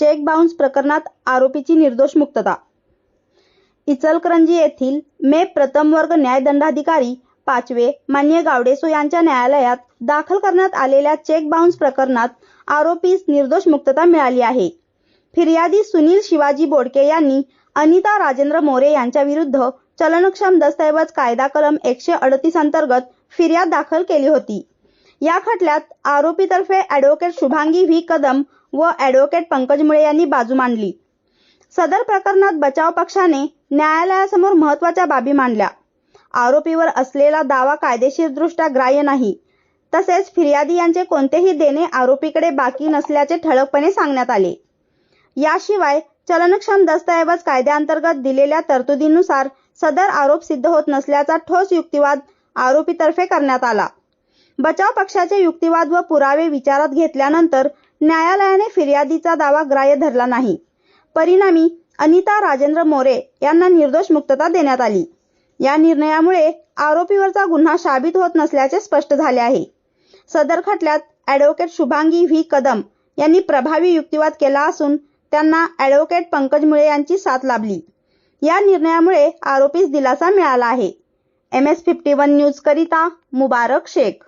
Check bounce प्रकरणात आरोपीची निर्दोष मुक्तता. इचलकरंजी येथील मे प्रथम वर्ग न्यायदंडाधिकारी पाचवे मान्य गावडेसो यांच्या न्यायालयात दाखल करण्यात आलेल्या चेक बाउन्स प्रकरणात आरोपीस निर्दोष मुक्तता मिळाली आहे. फिर्यादी सुनील शिवाजी बोडके यांनी अनिता राजेंद्र मोरे यांच्या विरुद्ध चलनक्षम दस्तऐवज कायदा कलम एकशे अडतीस अंतर्गत फिर्याद दाखल केली होती. या खटल्यात आरोपीतर्फे ॲडव्होकेट शुभांगी व्ही. कदम व ॲडव्होकेट पंकज मुळे यांनी बाजू मांडली. सदर प्रकरणात बचाव पक्षाने न्यायालयासमोर महत्त्वाच्या बाबी मांडल्या. आरोपीवर असलेला दावा कायदेशीरदृष्ट्या ग्राह्य नाही. तसेच फिर्यादी यांचे कोणतेही देणे आरोपीकडे बाकी नसल्याचे ठळकपणे सांगण्यात आले. याशिवाय चलनक्षम दस्तऐवज कायद्याअंतर्गत दिलेल्या तरतुदीनुसार सदर आरोप सिद्ध होत नसल्याचा ठोस युक्तिवाद आरोपीतर्फे करण्यात आला. बचाव पक्षाचे युक्तिवाद व पुरावे विचारात घेतल्यानंतर न्यायालयाने फिर्यादीचा दावा ग्राह्य धरला नाही. परिणामी अनिता राजेंद्र मोरे यांना निर्दोष मुक्तता देण्यात आली. या निर्णयामुळे आरोपीवरचा गुन्हा साबित होत नसल्याचे स्पष्ट झाले आहे. सदर खटल्यात ॲडव्होकेट शुभांगी व्ही. कदम यांनी प्रभावी युक्तिवाद केला असून त्यांना ॲडव्होकेट पंकज मुळे यांची साथ लाभली. या निर्णयामुळे आरोपीस दिलासा मिळाला आहे. M S fifty one news करिता मुबारक शेख.